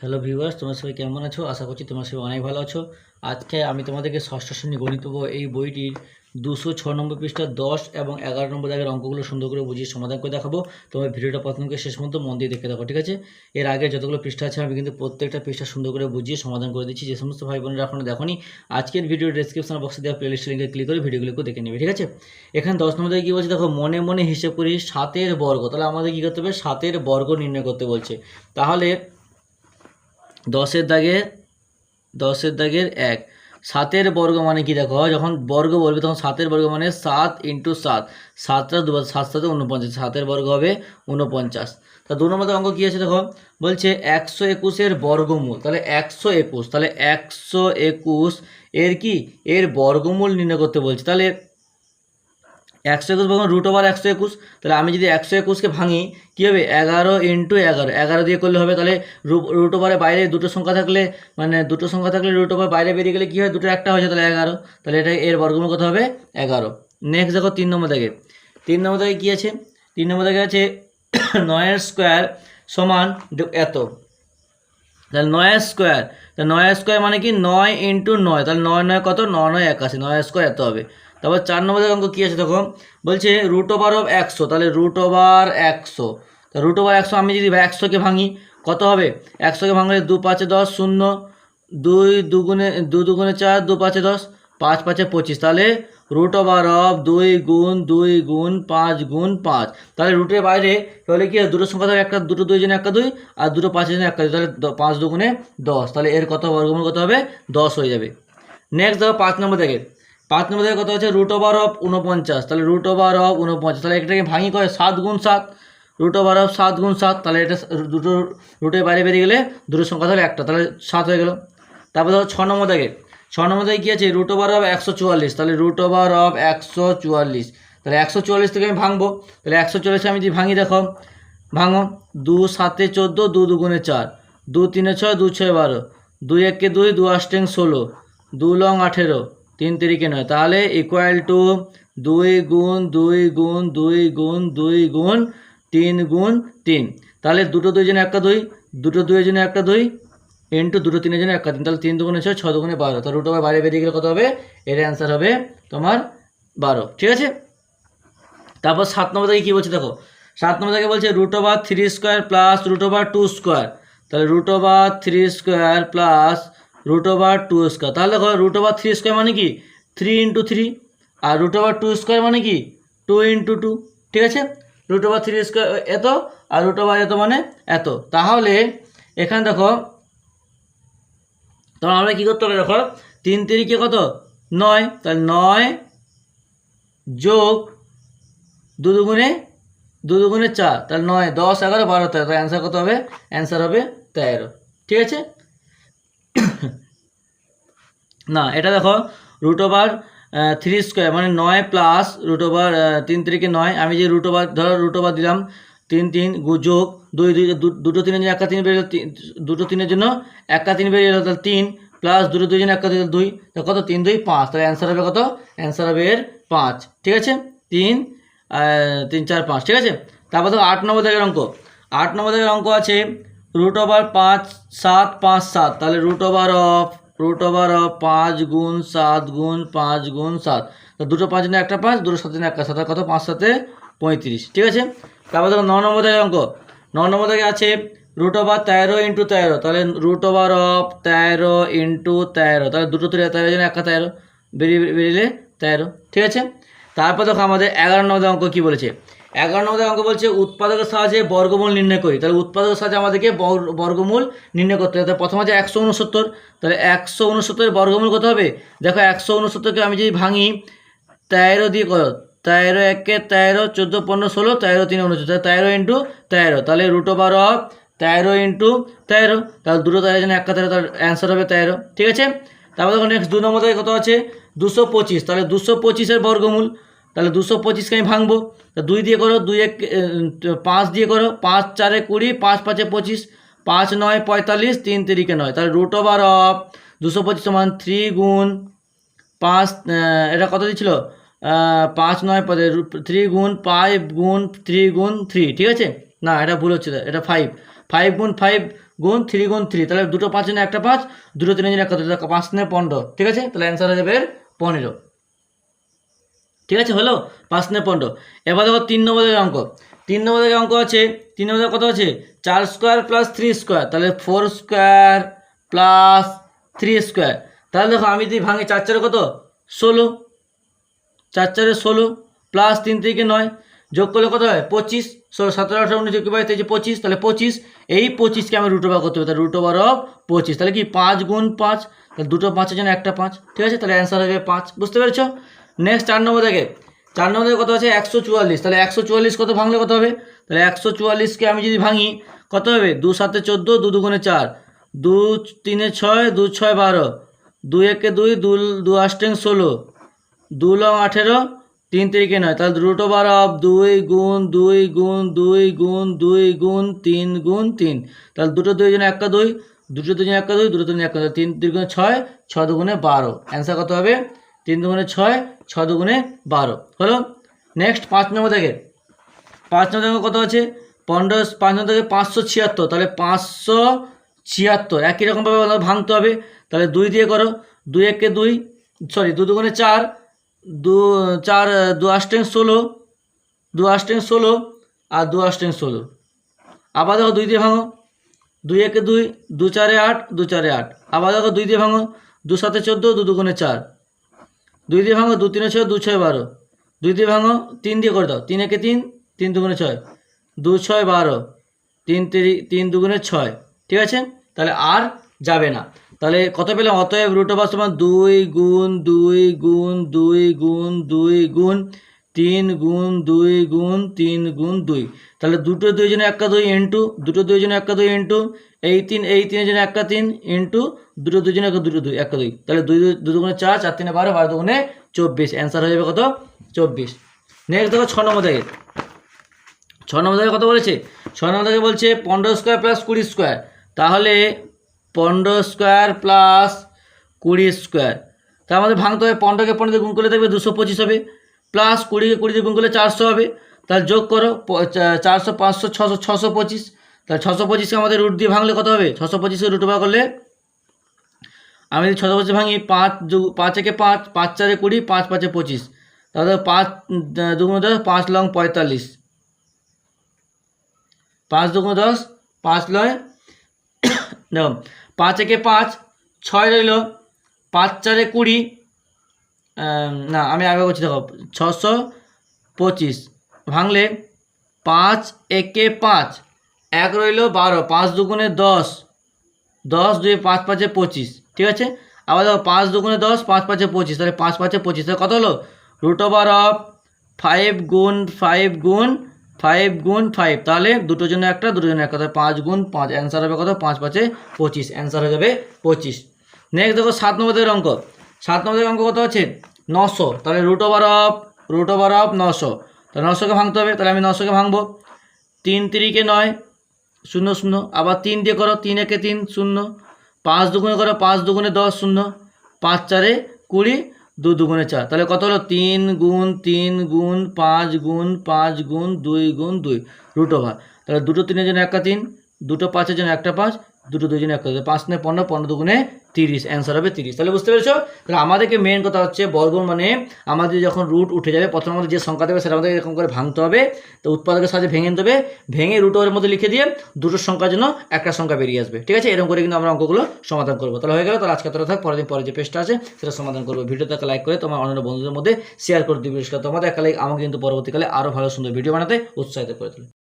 Hello viewers তোমরা সবাই কেমন আছো? আশা করছি তোমরা সবাই অনেক ভালো আছো। আজকে আমি তোমাদেরকে ষষ্ঠ শ্রেণি গণিত এই বইটির দুশো ছ নম্বর পৃষ্ঠা দশ এবং এগারো নম্বর দাগের অঙ্কগুলো সুন্দর করে বুঝিয়ে সমাধান করে দেখাবো। তোমার ভিডিওটা প্রথম থেকে শেষ পর্যন্ত মন দিয়ে দেখে দেখো, ঠিক আছে? এর আগে যতগুলো পৃষ্ঠা আছে, আমি কিন্তু প্রত্যেকটা পৃষ্ঠা সুন্দর করে বুঝিয়ে সমাধান করে দিচ্ছি। যে সমস্ত ভাই বোনেরা এখনও দেখোনি, আজকের ভিডিও ডেসক্রিপশন বক্সে দেওয়া প্লেলিস্ট লিঙ্কে ক্লিক করে ভিডিওগুলোকে দেখে নেবে, ঠিক আছে? এখানে দশ নম্বর দাগে কী বলছে? দেখো, মনে মনে হিসেব করি সাতের বর্গ। তাহলে আমাদের কী করতে হবে? সাতের বর্গ নির্ণয় করতে বলছে। তাহলে দশের দাগে দশের দাগের এক। সাতের বর্গ মানে কি দেখো? যখন বর্গ বলবে, তখন সাতের বর্গ মানে সাত ইন্টু সাত। সাতটা দুবার সাত সাথে উনপঞ্চাশ সাতের বর্গ হবে উনপঞ্চাশ তা দু নম্বর অঙ্ক কী আছে দেখো? বলছে একশো একুশের বর্গমূল। তাহলে একশো একুশ। তাহলে একশো একুশ এর কি? এর বর্গমূল নির্ণয় করতে বলছে। তাহলে একশো একুশ বর্গ রুট ওভার একশো একুশ, তাহলে আমি যদি একশো একুশকে ভাঙি, কী হবে? এগারো ইন্টু এগারো। এগারো দিয়ে করলে হবে তাহলে রুট ওভারে বাইরে দুটো সংখ্যা থাকলে মানে দুটো সংখ্যা থাকলে রুট ওভার বাইরে বেরিয়ে গেলে কী হয়? দুটো একটা হয়েছে তাহলে এগারো। তাহলে এটা এর বর্গমূল কত হবে? এগারো। নেক্সট দেখো তিন নম্বর দাগে। তিন নম্বর দাগে কী আছে? তিন নম্বর দাগে আছে নয়ের স্কোয়ার সমান এত। তাহলে নয় স্কোয়ার তাহলে নয় স্কোয়ার মানে কি? নয় ইন্টু নয়। তাহলে নয় নয় কত? নয় নয় একাশি। নয় স্কোয়ার এত হবে। তারপর চার নম্বরের অঙ্ক কী আছে দেখো? বলছে রুট ওভার অফ একশো, তাহলে রুট ওভার একশো। তা রুট ওভার একশো আমি যদি একশোকে ভাঙি, কত হবে? একশোকে ভাঙলে দু পাঁচে দশ শূন্য, দুই দুগুণে, দু দুগুণে চার, দু পাঁচে দশ, পাঁচ পাঁচে পঁচিশ। তাহলে রুট ওভার অফ দুই গুণ দুই গুণ, পাঁচ গুণ, পাঁচ। তাহলে রুটের বাইরে তাহলে কি? দুটো সংখ্যা থাকবে একটা দুটো দুই জনে একটা দুই, আর দুটো পাঁচের জন্য একটা দুই। তাহলে পাঁচ দুগুণে দশ। তাহলে এর কত বর্গমূল কত হবে? দশ হয়ে যাবে। নেক্সট দেখো পাঁচ নম্বর থেকে পাঁচ নম্বর থেকে কত হচ্ছে রুট ওভার অফ উনপঞ্চাশ তাহলে রুট ওভার অফ উনপঞ্চাশ তাহলে এটাকে ভাঙি করে সাত গুণ সাত। রুট ওভার অফ সাত গুণ সাত। তাহলে এটা দুটো রুটের বাইরে বেরিয়ে গেলে দুটো সংখ্যা তাহলে একটা। তাহলে সাত হয়ে গেল। তারপর ধরো ছ নম্বর থেকে ছ নম্বর থেকে কী আছে? রুট ওভার অফ একশো চুয়াল্লিশ। তাহলে রুট ওভার অফ একশো চুয়াল্লিশ। তাহলে একশো চুয়াল্লিশ থেকে আমি ভাঙবো। তাহলে একশো চুয়াল্লিশে আমি যদি ভাঙি, দেখো, ভাঙো। দু সাতে চোদ্দ, দু দুগুণে চার। দু তিনে ছয়, দু ছয় বারো। দুই একে দুই, দু আষ্টেং ষোলো। দু লং আঠেরো। তিন তিরিকে নয়। তাহলে ইকুয়াল টু দুই গুণ দুই গুণ দুই গুণ দুই গুণ, তিন গুণ, তিন। তাহলে দুটো দুই জন্য একটা দুই, দুটো দুইয়ের জন্য একটা দুই ইন্টু দুটো তিনের জন্য একটা তিন তাহলে তিন দুগুণে ছয় ছ দুগুণে বারো। তাহলে রুট ওভার বাইরে বেরিয়ে গেলে কত হবে? এর অ্যান্সার হবে তোমার বারো। ঠিক আছে? তারপর সাত নম্বর থেকে কী বলছে দেখো? সাত নম্বর থেকে বলছে root over three square plus root over two square তাহলে root over three square plus root over two square তাহলে দেখো রুট ওভার থ্রি স্কোয়ার মানে কি? থ্রি ইন্টু থ্রি আর রুট ওভার টু স্কোয়ার মানে কি? টু ইন্টু টু ঠিক আছে? রুট ওভার থ্রি স্কোয়ার এত, আর রুট ওভার এত মানে এত। তাহলে এখানে দেখো তখন আমরা কী করতে হবে দেখো? তিন তিরিকে কত? নয়। তাহলে নয় যোগ দু দুগুণে দু দুগুণে চার। তাহলে নয়, দশ, এগারো, বারো, তেরো। তাহলে অ্যান্সার কত হবে? অ্যান্সার হবে তেরো। ঠিক আছে? না, এটা দেখো রুট ওভার থ্রি স্কোয়ার মানে নয় প্লাস রুট ওভার তিন তিরিকে নয়। আমি যে রুট ওভার ধরো রুট ওভার দিলাম, তিন তিন গু- যোগ দুই দুই দুটো তিনের জন্য একা তিন বেরিয়ে দুটো তিনের জন্য একা তিন বেরিয়ে গেলো তাহলে তিন প্লাস দুটো দুই জন্য একা দুই দুই কত? তিন, দুই, পাঁচ। তাহলে অ্যান্সার হবে কত? অ্যান্সার হবে এর পাঁচ। ঠিক আছে? তিন তিন, চার, পাঁচ। ঠিক আছে? তারপর দেখো আট নম্বর দাগের অঙ্ক। আট নম্বর দাগের অঙ্ক আছে রুট ওভার পাঁচ, সাত পাঁচ, সাত। তাহলে root over of root over পাঁচ গুণ সাত গুণ পাঁচ গুণ সাত। তো দুটো পাঁচ জন্য একটা পাঁচ, দুটো সাত জন্য একটা সাত কত? পাঁচ সাথে পঁয়ত্রিশ। ঠিক আছে? তারপর দেখো, ন নম্বর থেকে অঙ্ক। ন নম্বর থেকে আছে রুট ওভার তেরো ইন্টু তেরো। তাহলে রুট ওভার অফ তেরো ইন্টু তেরো। তাহলে দুটো তেরো তেরো জন্য একটা তেরো। বেরিয়ে বেরিয়ে তেরো। ঠিক আছে? তারপর দেখো আমাদের এগারো নম্বর অঙ্ক কী বলেছে? এগারো নম্বর অঙ্ক বলছে, উৎপাদকের সাহায্যে বর্গমূল নির্ণয় করি। তাহলে উৎপাদকের সাহায্যে আমাদেরকে বর- বর্গমূল নির্ণয় করতে হবে। প্রথম আছে একশো উনসত্তর তাহলে একশো উনসত্তরের বর্গমূল কত হবে? দেখো একশো উনসত্তরকে আমি যদি ভাঙি, তেরো দিয়ে করো, তেরো একে তেরো, চোদ্দ, পনেরো, ষোলো, তেরো, তিন উনচল্লিশ তেরো ইন্টু তেরো। তাহলে রুট ওভার অফ তেরো ইন্টু তেরো। তাহলে দুটো তেরো জন্য একটা তেরো তার অ্যান্সার হবে তেরো। ঠিক আছে? তারপর দেখো নেক্সট দু নম্বর কত আছে? দুশো পঁচিশ। তাহলে দুশো পঁচিশের বর্গমূল তাহলে দুশো পঁচিশকে আমি ভাঙবো। তা দুই দিয়ে করো, দুই এক পাঁচ দিয়ে করো, পাঁচ চারে কুড়ি, পাঁচ পাঁচে পঁচিশ, পাঁচ নয় পঁয়তাল্লিশ, তিন তিরিকে নয়। তাহলে রুট ওভার অফ দুশো পঁচিশ সমান থ্রি গুণ পাঁচ এটা কত দিচ্ছিল? পাঁচ নয় থ্রি গুণ ফাইভ গুণ থ্রি গুণ থ্রি ঠিক আছে? না, এটা ভুল হচ্ছে, এটা ফাইভ ফাইভ গুণ ফাইভ গুণ থ্রি গুণ থ্রি তাহলে দুটো পাঁচ একটা পাঁচ, দুটো তিন জন্য একটা পাঁচ তিনে পনেরো, ঠিক আছে? তাহলে অ্যান্সার হয়ে যাবে পনেরো। ঠিক আছে, হলো? পাঁচ তিনে পনেরো এবার দেখো তিন নম্বরের অঙ্ক। তিন নম্বরের অঙ্ক আছে, তিন নম্বরের কত আছে? চার স্কোয়ার প্লাস থ্রি স্কোয়ার তাহলে four square plus three square তাহলে দেখো, আমি যদি ভাঙি চার চারে কত? ষোলো। চার চারে ষোলো প্লাস তিন থেকে নয়। যোগ করলে কত হয়? পঁচিশ। ষোলো, সতেরো, আঠারো, উনিশ যোগ বাইশ, তেইশ, পঁচিশ। তাহলে পঁচিশ। এই পঁচিশকে আমি রুট ওভার করতে হবে। তাহলে রুট ওভার অফ পঁচিশ। তাহলে কি? পাঁচ গুণ পাঁচ। তাহলে দুটো পাঁচের জন্য একটা পাঁচ। ঠিক আছে? তাহলে অ্যান্সার হবে পাঁচ। বুঝতে পেরেছ? নেক্সট চার নম্বর থেকে চার নম্বর কত আছে? একশো চুয়াল্লিশ। তাহলে একশো চুয়াল্লিশ কত ভাঙলে কত হবে? তাহলে একশো চুয়াল্লিশকে আমি যদি ভাঙি, কত হবে? দু সাতে চোদ্দ দু দুগুণে চার। দু তিনে ছয় দু ছয় বারো। দুই একে দুই দু দু আষ্টেং ষোলো। দু লং আঠেরো, তিন তিরিকে নয়। তাহলে রুট ওভার অফ দুই গুণ দুই গুণ দুই গুণ দুই গুণ, তিন গুণ, তিন। তাহলে দুটো দুই জন্য একটা দুই, দুটো দুই জন্য একটা দুই, দুটো দুই জন্য একটা দুই, তিন দুগুণে ছয় ছ দুগুণে বারো। অ্যান্সার কত হবে? তিন দুগুণে ছয় ছ দুগুণে বারো। হলো নেক্সট পাঁচ নম্বর থেকে। পাঁচ নম্বর থেকে কত আছে? পনেরো পাঁচ নম্বর থেকে পাঁচশো ছিয়াত্তর। তাহলে পাঁচশো ছিয়াত্তর। একই রকমভাবে ভাঙতে হবে। তাহলে দুই দিয়ে করো, দুই একে দুই সরি দু দুগুণে চার, দু চার, দু আষ্টেং ষোলো, দু আষ্টেং ষোলো আর দু আষ্টেং ষোলো। আবার দেখো দুই দিয়ে ভাঙো। দুই একে দুই, দু চারে আট, দু চারে আট। আবার দেখো দুই দিয়ে ভাঙো। দু সাতে চোদ্দ, দু দুগুণে চার। দুই দিয়ে ভাঙো, দু তিনে ছয়, দু ছয় বারো। দুই দিয়ে ভাঙো, তিন দিয়ে করে দাও। তিন একে তিন তিন দুগুণে ছয়। দু ছয় বারো, তিন তিরি, তিন দুগুণে ছয়। ঠিক আছে? তাহলে আর যাবে না। তাহলে কত পেলাম? অতএব রুট ওভার সমান দুই গুণ দুই গুণ দুই গুণ দুই গুণ তিন গুণ দুই গুণ তিন গুণ দুই। তাহলে দুটো দুই জন্য একটা দুই ইন্টু, দুটো দুই জন্য একটা দুই ইন্টু, এই তিন, এই তিনের জন্য একটা তিন ইন্টু, দুটো দুই জন্য দুটো দুই, একা দুই। তাহলে দুই, দুই- দুগুণে চার চার তিনে বারো বারো দুগুণে চব্বিশ। অ্যান্সার হয়ে যাবে কত? চব্বিশ। নেক্সট দেখো ছ নম্বর থেকে ছ নম্বর থেকে কত বলেছে? ছ নম্বর থেকে বলছে পনেরো স্কোয়ার প্লাস কুড়ি স্কোয়ার তাহলে পনেরো স্কোয়ার প্লাস কুড়ি স্কোয়ার তার মধ্যে ভাঙতে হবে, পনেরোকে পনেরো গুণ করলে দেখবে দুশো পঁচিশ হবে। প্লাস কুড়িকে কুড়ি দিয়ে গুণ করলে চারশো হবে। তাহলে যোগ করো চারশো, পাঁচশো, ছশো ছশো পঁচিশ। তাহলে ছশো পঁচিশকে আমাদের রুট দিয়ে ভাঙলে কত হবে? ছশো পঁচিশকে রুট ওভার করলে আমি যদি ছশো পঁচিশ ভাঙি, পাঁচ পাঁচ একে পাঁচ পাঁচ চারে কুড়ি, পাঁচ পাঁচে পঁচিশ। তাহলে পাঁচ দুগুণ দশ, পাঁচ লং পঁয়তাল্লিশ। পাঁচ দুগুণ দশ, পাঁচ লয়, দেখো, পাঁচ একে পাঁচ, ছয় রইল। পাঁচ চারে কুড়ি না, আমি আগে করছি দেখো, ছশো পঁচিশ ভাঙলে পাঁচ একে পাঁচ, এক রইল বারো, পাঁচ দুগুণে দশ দশ দুই পাঁচ পাঁচে পঁচিশ, ঠিক আছে? আবার দেখো, পাঁচ দুগুণে দশ, পাঁচ পাঁচে পঁচিশ, তাহলে পাঁচ পাঁচে পঁচিশ, তাহলে কত হলো? রুট ওভার অফ ফাইভ গুণ ফাইভ গুণ ফাইভ গুণ ফাইভ, তাহলে দুটো জন্য একটা দুটো জন্য একটা, তাহলে পাঁচ গুণ পাঁচ, অ্যান্সার হবে কত? পাঁচ পাঁচে পঁচিশ, অ্যান্সার হয়ে যাবে পঁচিশ। নেক্সট দেখো, সাত নম্বরের অঙ্ক। সাত নম্বরের অঙ্ক কত আছে? নশো। তাহলে root over of root over of নশো। তাহলে নশোকে ভাঙতে হবে, তাহলে আমি নশোকে ভাঙবো। তিন তিরিকে নয়, শূন্য শূন্য। আবার তিন দিয়ে করো, তিন একে তিন, শূন্য। পাঁচ দুগুণে করো, পাঁচ দুগুণে দশ, শূন্য। পাঁচ চারে কুড়ি, দু দুগুণে চার। তাহলে কত হলো? তিন গুণ তিন গুণ, পাঁচ গুণ পাঁচ গুণ, দুই গুণ, দুই। রুট ওভার তাহলে দুটো তিনের জন্য একটা তিন, দুটো পাঁচের জন্য একটা পাঁচ, দুটো দুই জন্য একটা। পাঁচ নয় পনেরো পনেরো দুগুণে তিরিশ অ্যান্সার হবে তিরিশ। তাহলে বুঝতে পেরেছ? তাহলে আমাদেরকে মেন কথা হচ্ছে বর্গ মানে আমাদের যখন রুট উঠে যাবে, প্রথম আমাদের যে সংখ্যা দেবে সেটা আমাদের এরকম করে ভাঙতে হবে। তো উৎপাদকের সাহায্যে ভেঙে নিতে হবে। ভেঙে রুট ওভারের মধ্যে লিখে দিয়ে দুটো সংখ্যার জন্য একটা সংখ্যা বেরিয়ে আসবে। ঠিক আছে? এরকম করে কিন্তু আমরা অঙ্কগুলো সমাধান করব। তাহলে হয়ে গেল। তাহলে আজকে তোরা থাক। পরের দিন পরে যে পেজটা আছে, সেটা সমাধান করব। ভিডিওটাকে লাইক করে তোমার অন্যান্য বন্ধুদের মধ্যে শেয়ার করে দিবে। তোমাদের। একটা লাইক আমাকে কিন্তু পরবর্তীকালে আরও ভালো সুন্দর ভিডিও বানাতে উৎসাহিত করে তোলে।